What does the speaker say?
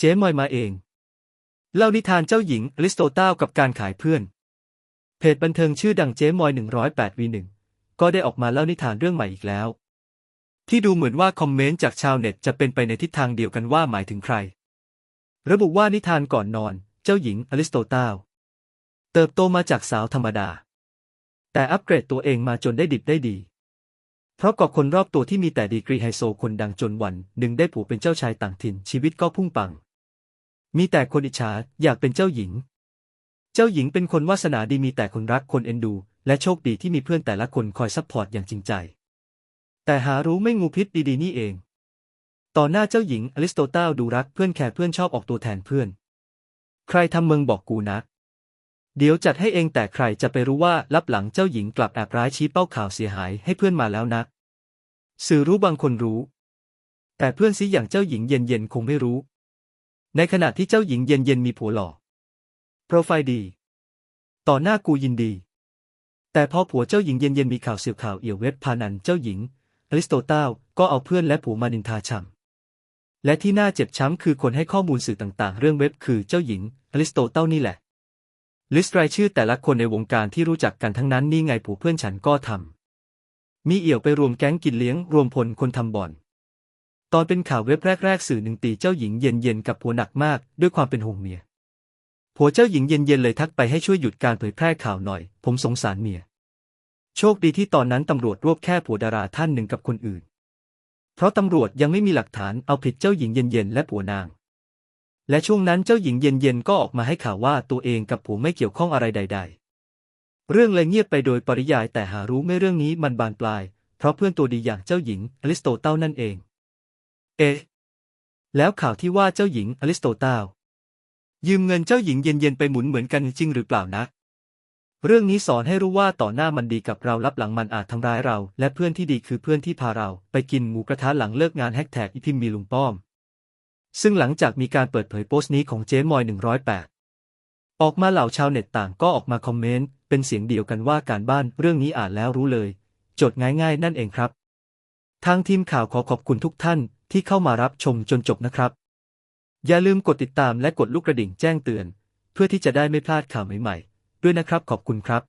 เจ๊มอยมาเอง เล่านิทานเจ้าหญิงอริสโตเติลกับการขายเพื่อน เพจบันเทิงชื่อดังเจ๊มอย 108 v 1ก็ได้ออกมาเล่านิทานเรื่องใหม่อีกแล้ว ที่ดูเหมือนว่าคอมเมนต์จากชาวเน็ตจะเป็นไปในทิศทางเดียวกันว่าหมายถึงใคร ระบุว่านิทานก่อนนอน เจ้าหญิงอริสโตเติลเติบโตมาจากสาวธรรมดา แต่อัปเกรดตัวเองมาจนได้ดิบได้ดี เพราะกับคนรอบตัวที่มีแต่ดีกรีไฮโซคนดังจนวันหนึ่งได้ผัวเป็นเจ้าชายต่างถิ่นชีวิตก็พุ่งปัง มีแต่คนอิจฉาอยากเป็นเจ้าหญิง เจ้าหญิงเป็นคนวาสนาดีมีแต่คนรักคนเอ็นดู และโชคดีที่มีเพื่อนแต่ละคนคอยซัพพอร์ตอย่างจริงใจ แต่หารู้ไม่งูพิษดีๆนี่เอง ต่อหน้าเจ้าหญิงอริสโตเติลดูรักเพื่อนแคร์เพื่อนชอบออกตัวแทนเพื่อน ใครทำเมืองบอกกูนะเดี๋ยวจัดให้เองแต่ใครจะไปรู้ว่าลับหลังเจ้าหญิงกลับแอบร้ายชี้เป้าข่าวเสียหายให้เพื่อนมาแล้วนะสื่อรู้บางคนรู้ แต่เพื่อนซีอย่างเจ้าหญิงเย็นเย็นๆคงไม่รู้ ในขณะที่เจ้าหญิงเย็นเย็นมีผัวหล่อ โปรไฟล์ดี ต่อหน้ากูยินดี แต่พอผัวเจ้าหญิงเย็นเย็นมีข่าวเสียข่าวเอี่ยวเว็บพานันเจ้าหญิงอริสโตเติลก็เอาเพื่อนและผัวมานินทาช่ำและที่น่าเจ็บช้ำคือคนให้ข้อมูลสื่อต่างๆ เรื่องเว็บคือเจ้าหญิงอริสโตเติลนี่แหละ ลิสต์รายชื่อแต่ละคนในวงการที่รู้จักกันทั้งนั้นนี่ไงผัวเพื่อนฉันก็ทำมีเอี่ยวไปรวมแก๊งกินเลี้ยง รวมพลคนทำบ่อน ตอนเป็นข่าวเว็บแรก ๆ สื่อหนึ่งตีเจ้าหญิงเย็นๆกับผัวหนักมากด้วยความเป็นห่วงเมีย ผัวเจ้าหญิงเย็นๆเลยทักไปให้ช่วยหยุดการเผยแพร่ข่าวหน่อย ผมสงสารเมีย โชคดีที่ตอนนั้นตำรวจรวบแค่ผัวดาราท่านหนึ่งกับคนอื่น เพราะตำรวจยังไม่มีหลักฐานเอาผิดเจ้าหญิงเย็นๆและผัวนาง และช่วงนั้นเจ้าหญิงเย็นๆก็ออกมาให้ข่าวว่าตัวเองกับผัวไม่เกี่ยวข้องอะไรใด ๆ เรื่องเลยเงียบไปโดยปริยายแต่หารู้ไม่เรื่องนี้มันบานปลาย เพราะเพื่อนตัวดีอย่างเจ้าหญิงอริสโตเติลนั่นเอง เอ๊ะแล้วข่าวที่ว่าเจ้าหญิงอริสโตเติลยืมเงินเจ้าหญิงเย็นๆไปหมุนเหมือนกันจริงหรือเปล่านะ เรื่องนี้สอนให้รู้ว่าต่อหน้ามันดีกับเรารับหลังมันอาจทำร้ายเรา และเพื่อนที่ดีคือเพื่อนที่พาเราไปกินหมูกระทะหลังเลิกงานแฮกแท็กอีพิมมีลุงป้อม ซึ่งหลังจากมีการเปิดเผยโพสต์นี้ของเจ๊มอย 108 ออกมาเหล่าชาวเน็ตต่างก็ออกมาคอมเมนต์ เป็นเสียงเดียวกันว่าการบ้านเรื่องนี้อ่านแล้วรู้เลยโจทย์ง่ายๆ นั่นเองครับ ทางทีมข่าวขอขอบคุณทุกท่าน ที่เข้ามารับชมจนจบนะครับ อย่าลืมกดติดตามและกดลูกกระดิ่งแจ้งเตือน เพื่อที่จะได้ไม่พลาดข่าวใหม่ๆ ด้วยนะครับขอบคุณครับ